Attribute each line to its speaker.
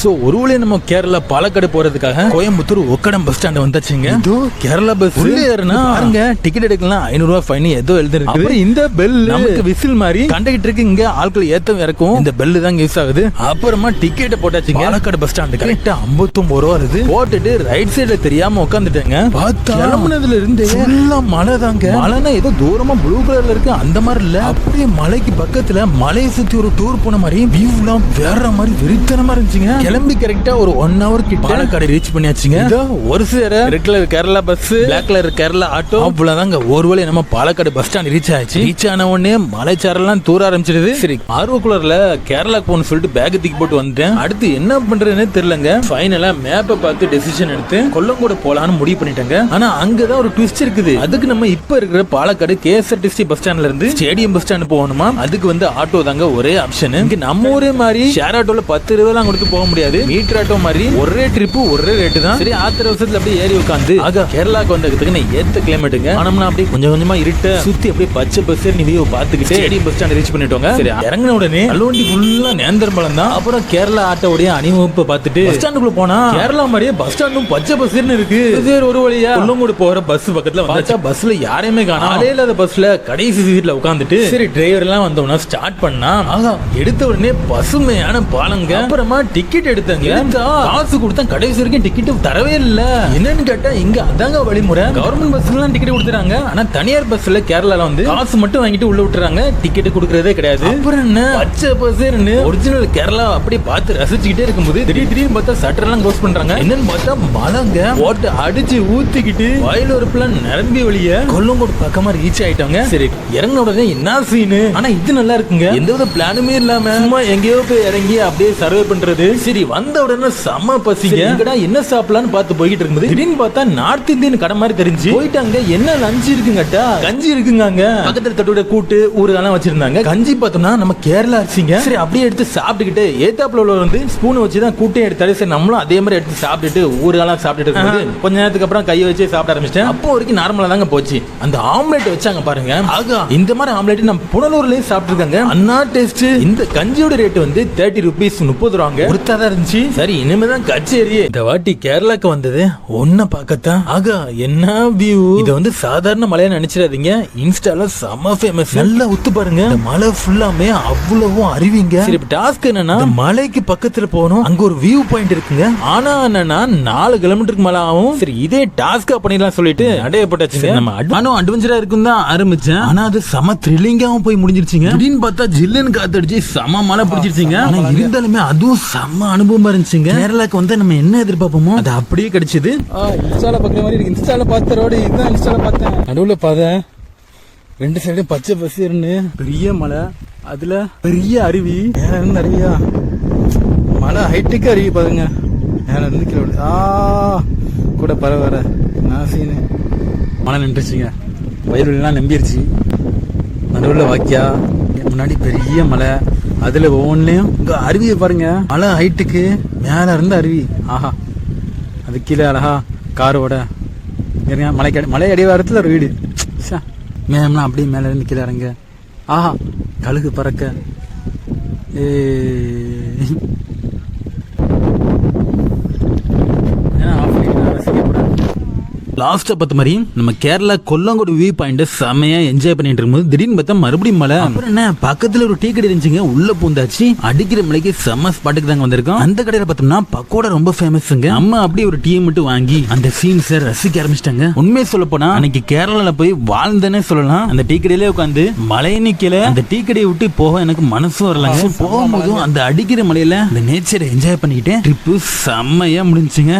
Speaker 1: So ஒரு வழி நம்ம கேரளா பாலக்காடு போறதுக்காக கோயம்புத்தூர் ஒக்கடம் பஸ் ஸ்டாண்ட் வந்தாச்சுங்க. இதோ கேரளா பஸ் உள்ள ஏறுனா பாருங்க. டிக்கெட் எடுக்கலாம். ஐநூறு ரூபாய் ஃபைன் ஏதோ எழுதிருக்கு. இந்த பெல் நமக்கு விசில் மாதிரி கண்டக்டருக்கு இங்க ஆட்கள் ஏத்தம் இறக்கும். இந்த பெல் தான் யூஸ் ஆகுது. அப்புறமா டிக்கெட் போட்டாச்சுங்க. பாலக்காடு பஸ் ஸ்டாண்ட் கரெக்டா ஐம்பத்தொன்பது ரூபா வருது. போட்டுட்டு ரைட் சைடுல தெரியாம உட்காந்துட்டேங்க பார்த்தா கிளம்புனதுல இருந்து ஃபுல்லா மழை தாங்க மழைனா ஏதோ தூரமா ப்ளூ கலர்ல இருக்கு. அந்த மாதிரி இல்ல. அப்படியே மலைக்கு பக்கத்துல மலையை சுத்தி ஒரு டூர் போன மாதிரி வியூலாம் வேற மாதிரி வெறித்தனமா இருந்துச்சுங்க. கிளம்பி கரெக்டா ஒரு ஒன் ஹவர் கிட்ட பாலக்காடு ரீச் பண்ணியாச்சுங்க. ஒரு சேர red colour Kerala bus black colour Kerala auto அவ்வளவுதாங்க. ஒரு வழி நம்ம பாலக்காடு பஸ் ஸ்டாண்ட் ரீச் ஆயிடுச்சு. ரீச் ஆன உடனே மலைச்சாரெல்லாம் தூர ஆரம்பிச்சிடுது. சரி. ஆர்வக்குளர்ல கேரளா போகணும்னு சொல்லிட்டு பேக் தூக்கி போட்டு வந்துட்டேன். அடுத்து என்ன பண்றதுன்னு தெரியலங்க. ஃபைனலா மேப்பை பார்த்து டெசிஷன் எடுத்து கொல்லங்கோடு போலான்னு முடிவு பண்ணிட்டேங்க. ஆனா அங்கதான் ஒரு ட்விஸ்ட் இருக்குது. அதுக்கு நம்ம இப்ப இருக்கிற பாலக்காடு கேஎஸ்ஆர்டிசி பஸ் ஸ்டாண்ட்ல இருந்து ஸ்டேடியம் பஸ் ஸ்டாண்ட் போகணுமா? அதுக்கு வந்து ஆட்டோ தாங்க ஒரே ஆப்ஷன் இங்க நம்ம ஊரே மாதிரி ஷேர் ஆட்டோல பத்து ரூபாய் கொடுத்து போக முடியாது. மீட்டர் ஆட்டோ மாதிரி ஒரே ட்ரிப் ஒரே ரேட்டு தான். சரி ஆத்திர வருஷத்துல அப்படியே ஏறி உட்காந்து ஆக. கேரளாக்கு வந்ததுக்கு நான் ஏத்த கிளைமேட்டுங்க ஆனம்னா அப்படியே கொஞ்சம் கொஞ்சமா இருட்ட சுத்தி அப்படியே பச்சை பஸ் நிவியோ பாத்துக்கிட்டு ஸ்டேடியம் பஸ் ஸ்டாண்ட் ரீச் பண்ணிட்டோங்க. சரி. இறங்கின உடனே அல்வண்டி ஃபுல்லா நேந்திரம்பலம் தான். அப்புறம் கேரளா ஆட்டோடைய அணிவகுப்பை பார்த்துட்டு பஸ் ஸ்டாண்டுக்குள்ள போனா? கேரளா மாதிரியே பஸ் ஸ்டாண்டும் பச்சை பஸ்ன்னு இருக்கு. ஒரு வழியா? கொல்லங்கோடு போற பஸ் பக்கத்துல வந்தாச்சா. பஸ்ல யாரையுமே காணோம். ஆளே இல்லாத பஸ்ல கடைசி சீட்ல உட்காந்துட்டு சரி டிரைவர் எல்லாம் வந்தோம்னா ஸ்டார்ட் பண்ணா? எடுத்த உடனே பசுமையான பாலங்க. அப்புறமா டிக்கெட் எடுத்தங்க. எடுத்தா, காசு கொடுத்தா கடைசி வரைக்கும் டிக்கெட் தரவே இல்ல. என்னன்னு கேட்டா இங்க அதாங்க வழிமுறை. கவர்மெண்ட் பஸ்ல எல்லாம் டிக்கெட் கொடுத்துறாங்க. ஆனா தனியார் பஸ்ல கேரளால வந்து காசு மட்டும் வாங்கிட்டு உள்ள விட்டுறாங்க. டிக்கெட் கொடுக்கறதே கிடையாது. அப்புறம் என்ன? பச்சை பசேர்னு ஒரிஜினல் கேரளா அப்படியே பார்த்து ரசிச்சுக்கிட்டே இருக்கும்போது திடீர் திடீர்னு பார்த்தா சட்டர் எல்லாம் க்ளோஸ் பண்றாங்க. என்னன்னு பார்த்தா மழைங்க போட்டு அடிச்சு ஊத்திக்கிட்டு வயலூருப்புலாம் நிரம்பி வழிய கொல்லங்கோடு பக்கமா ரீச் ஆயிட்டாங்க. சரி இறங்கின உடனே என்ன சீனு ஆனா இது நல்லா இருக்குங்க. எந்த வித பிளானுமே இல்லாம சும்மா எங்கேயோ போய் இறங்கி அப்படியே சர்வே பண்றது. சரி வந்த உடனே செம்ம பசிங்க. எங்கடா என்ன சாப்பிடலாம்னு பார்த்து போய்கிட்டு இருக்கும்போது திடீர்னு பார்த்தா நார்த் இந்தியன் கடை மாதிரி தெரிஞ்சு போயிட்டாங்க. என்ன லஞ்ச் இருக்குங்கட்டா? கஞ்சி இருக்குங்க அங்க பக்கத்துல தட்டோட கூட்டு ஊறுகாலாம் வச்சிருந்தாங்க. கஞ்சி பார்த்தோம்னா நம்ம கேரளா அரிசிங்க. சரி அப்படியே எடுத்து சாப்பிட்டுக்கிட்டு ஏத்தாப்புல உள்ள வந்து ஸ்பூன் வச்சு தான் கூட்டையும் எடுத்தாரு சரி நம்மளும் அதே மாதிரி எடுத்து சாப்பிட்டுட்டு ஊறுகாலாம் சாப்பிட்டுட்டு இருக்கும்போது கொஞ்ச நேரத்துக்கு அப்புறம் கையை வச்சு சாப்பிட ஆரம்பிச்சிட்டேன். அப்போ வரைக்கும் நார்மலா தாங்க போச்சு. அந்த ஆம்லெட் வச்சாங்க பாருங்க. ஆகா. இந்த மாதிரி ஆம்லெட் நம்ம புனலூர்லயும் சாப்பிட்டுருக்காங்க. அண்ணா டேஸ்ட் இந்த கஞ்சியோட ரேட் வந்து தேர்ட்டி ருபீஸ் முப்பது ரூபாங்க. ஒருத்தாதான் இருந்துச்சு. சரி இனிமேதான் கச்சேரி இந்த வாட்டி கேரளாக்கு வந்தது. ஒன்ன பார்க்கத்தான். ஆகா என்ன வியூ இது வந்து சாதாரண மலையா நினைச்சிடாதீங்க. இன்ஸ்டால செம ஃபேமஸ் நல்லா உத்து பாருங்க. இந்த மலை ஃபுல்லாமே அவ்வளவும் அருவிங்க. சரி டாஸ்க் என்னன்னா மலைக்கு பக்கத்துல போகணும். அங்க ஒரு வியூ பாயிண்ட் இருக்குங்க. ஆனா என்னன்னா நாலு கிலோமீட்டருக்கு மேல ஆகும். சரி இதே டாஸ்கா பண்ணிடலாம் சொல்லிட்டு அடையப்பட்டாச்சுங்க நம்ம நானும் அட்வென்ச்சரா இருக்கும் தான் ஆரம்பிச்சேன். ஆனா அது செம த்ரில்லிங்காவும் போய் முடிஞ்சிருச்சுங்க. திடீர்னு பார்த்தா ஜில்லுன்னு காத்தடிச்சு செம மழை பிடிச்சிருச்சுங்க. ஆனா இருந்தாலுமே அதுவும் செம்ம அனுபவமா இருந்துச்சுங்க. கேரளாக்கு வந்து நம்ம என்ன எதிர்பார்ப்போமோ? அது அப்படியே கிடைச்சது.
Speaker 2: இன்ஸ்டால பாக்குற மாதிரி இருக்கு. இன்ஸ்டால பார்த்த ரோடு இதுதான் இன்ஸ்டால பார்த்தேன். நடுவுல பாதை. ரெண்டு சைடும் பச்சை பசேர்னு. பெரிய மலை. அதுல பெரிய அருவி. மேல இருந்து அருவியா மலை. ஹைட்டுக்கு அருவி பாருங்க. மேல இருந்து கீழே விழுது. ஆ கூட பரவாயில்ல நான் சீனு மழை நின்றுச்சுங்க. வயலுலாம் நம்பிருச்சு. நடுவில் வாக்கியா முன்னாடி பெரிய மலை. அதுல ஒவ்வொன்றையும் இங்க அருவியை பாருங்க. மலை ஹைட்டுக்கு மேல இருந்து அருவி. ஆஹா. அது கீழே அழகா காரோட இருங்க மலை கடை மலை அடிவாரத்தில் ஒரு வீடு. ச்சே. மேம்லாம் அப்படியே மேலே இருந்து கீழே இறங்க. ஆஹா. கழுகு பறக்க. ஏ
Speaker 1: லாஸ்ட்டா பார்த்த மாதிரி நம்ம கேரளா கொல்லங்கோடு வியூ பாயிண்ட் செமையா என்ஜாய் பண்ணிட்டு இருக்கும்போது திடீர்னு பார்த்தா மறுபடியும் மழை. அப்புறம் என்ன பக்கத்துல ஒரு டீ கடை இருந்துச்சுங்க உள்ள பூந்தாச்சு. அடிக்கிற மலைக்கு செம்ம ஸ்பாட்டுக்கு தாங்க வந்திருக்கோம். அந்த கடையில பார்த்தோம்னா பக்கோடா ரொம்ப ஃபேமஸ்ங்க அம்மா அப்படியே ஒரு டீ மட்டும் வாங்கி அந்த சீன்ஸை ரசிக்க ஆரம்பிச்சிட்டாங்க. உண்மையை சொல்ல போனா அன்னைக்கு கேரளால போய் வாழ்ந்தேனே சொல்லலாம். அந்த டீ கடையிலே உட்காந்து மழையை நிக்கல. அந்த டீ கடையை விட்டு போக எனக்கு மனசும் வரலங்க போகும்போதும் அந்த அடிக்கிற மலையில அந்த நேச்சரை என்ஜாய் பண்ணிக்கிட்டே ட்ரிப்பு செம்மையா முடிஞ்சுங்க